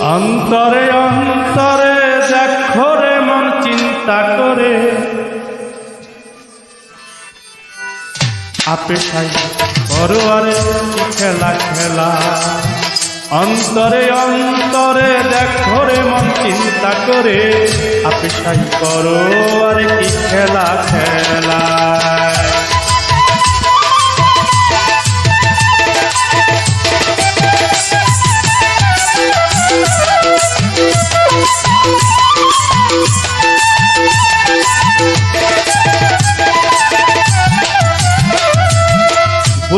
অন্তরে অন্তরে দেখো রে মন চিন্তা করে। আপে আরে কি খেলা খেলা। অন্তরে অন্তরে দেখো রে মন চিন্তা করে। আপে খাই করো আরে কি খেলা খেলা।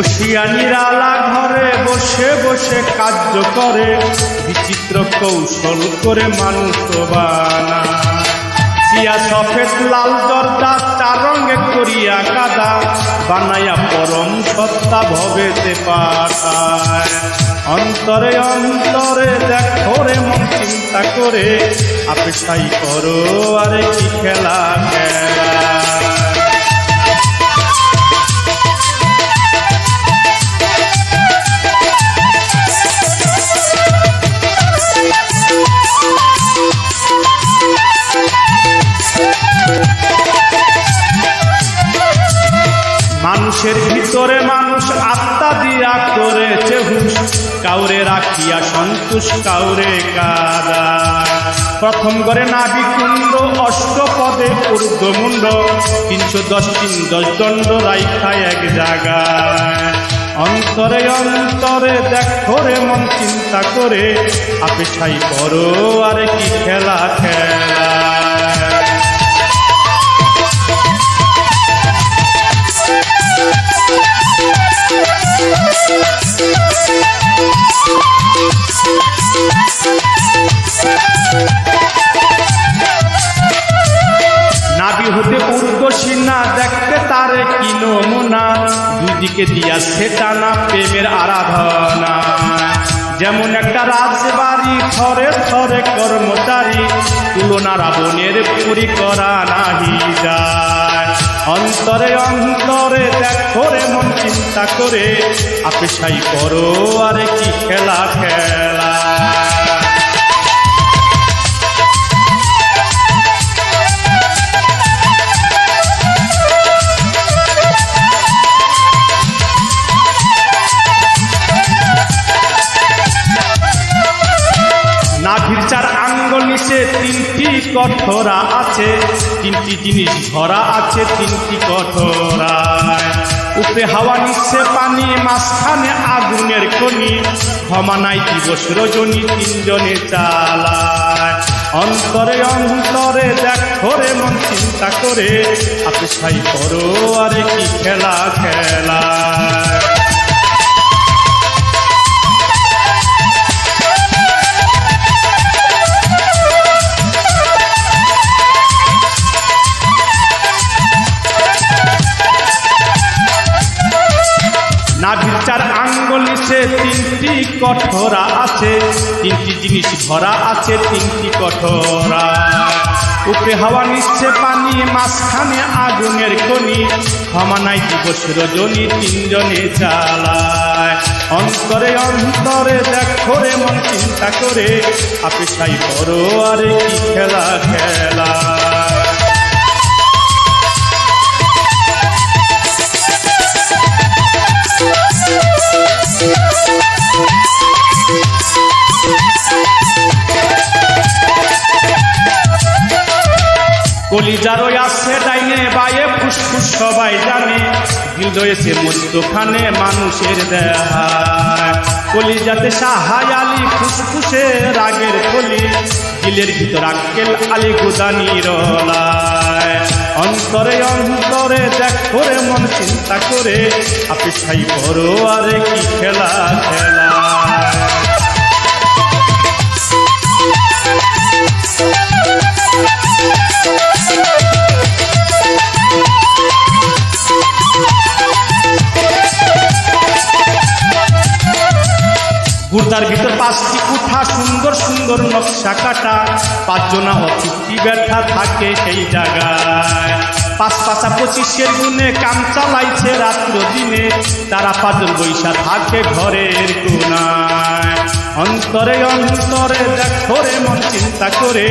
বসিয়া নিরালা ঘরে বসে বসে কার্য করে। বিচিত্র কৌশল করে মানুষ বানা। সিয়া সফেদ, লাল দরজা, চার রঙে করিয়া কাদা। বানাইয়া পরম সত্তা ভবেতে পাঠায়। অন্তরে অন্তরে দেখো রে মন চিন্তা করে। আপে সাই করো, আরে কি খেলা খেলা। মানুষের ভিতরে মানুষ আত্মা দিয়া করেছে হুশ। কাউরে রাখিয়া সন্তোষ, কাউরে কাদা প্রথম করে নাবি কুণ্ড, অষ্টপদে ঊর্ধ্বমুণ্ড তিনশো দশ তিন দশ দণ্ড রাইখায় এক জায়গায়। অন্তরে অন্তরে দেখো রে মন চিন্তা করে আপে ছাই করো আরে কি খেলা খেলা। নমুনা দুদিকে দিয়াছে টানা প্রেমের আরাধনা। যেমন একটা রাজবাড়ি, থরে থরে কর্মচারী তুলনা রাবণের পুরি করা নাহি যায়। অন্তরে অন্তরে দেখো রে মন চিন্তা করে আপে সাই করো আরে কি খেলা খেলা। কঠোরা আছে, তিনটি জিনিস ধরা আছে, তিনটি কঠোরায়। উপরে হাওয়া নিচ্ছে পানি, মাঝখানে আগুনের কনি ক্ষমা নাই দিবস রজনী, তিনজনে চালায়। অন্তরে অন্তরে দেখো রে মন চিন্তা করে আপনি সাই করো আরে কি খেলা খেলা তিনটি কঠোরা আছে, তিনটি জিনিস ভরা আছে, তিনটি কঠোরা উপরে হাওয়া নিচ্ছে পানি, মাঝখানে আগুনের ক্ষমা নাই দিবস রজনী, তিনজনে চালায় অন্তরে অন্তরে দেখো রে, মন চিন্তা করে আপে সাই বড় আরে কি খেলা খেলা। কলিজারও আছে ডাইনে বাইয়ে ফুসফুস সবাই জানে। দিল রয়েছে মধ্যখানে মানুষের দেহায় কলিজাতে সাহাই আলী ফুসফুসে রাগের কলি দিলের ভিতর আক্কেল আলী গুদানির অন্তরে অন্তরে দেখো রে মন চিন্তা করে আপনি সাই করো আরে কি খেলা খেলা। পাঁচটি উঠা সুন্দর সুন্দর নকশা কাটা, পাঁচজনা অতিথি ব্যথা থাকে সেই জায়গায়। পাঁচ পাঁচা পঁচিশের গুণে কাম চালাইছে রাত্র দিনে, তারা পাঁচজন বৈশা থাকে ঘরের কোনায়। অন্তরে অন্তরে দেখো রে মন চিন্তা করে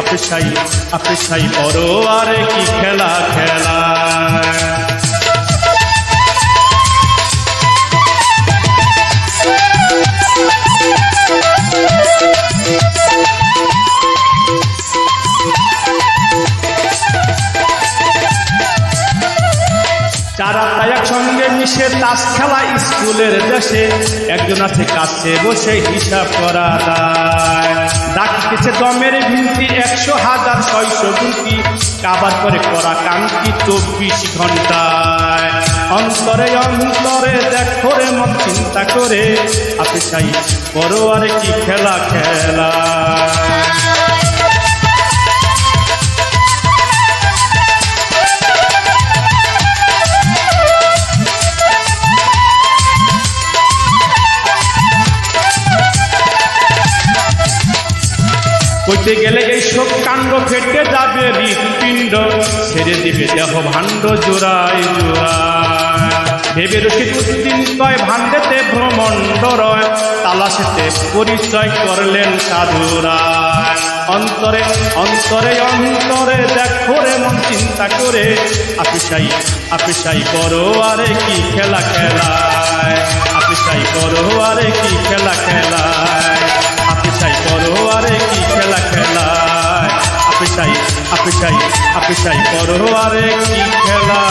আপেশাই আপেশাই বড় আরে কি খেলা খেলা তাস খেলা স্কুলের দেশে একজন আছে কাছে বসে হিসাব করা দায় ডাকিতেছে, দমের ভিন্তি একশো হাজার ছয়শো গুটি কাবার করে করা কান্তি চব্বিশ ঘন্টায়। অন্তরে অন্তরে দেখো রে মন চিন্তা করে, আপনি চাই বড় আর কি খেলা খেলা। কইতে গেলে এই সব কাণ্ড ফেটে যাবে হৃৎপিণ্ড। ছেড়ে দিবে দেহ ভাণ্ড, জোড়ায় জোড়ায়। ভেবে রসিদ উদ্দিন কয়, ভাণ্ডেতে ভ্রমণ্ড রয় তালাশেতে পরিচয় করলেন সাধুরায় অন্তরে অন্তরে অন্তরে দেখো রে মন চিন্তা করে। আপিসাই আপিসাই করো, আরে কি খেলা খেলায়। আপিসাই করো, আরে কি খেলা খেলায়। আপিসাই করো, আরে কি আপেশাই আপিসাই বড় আরে কি খেলা?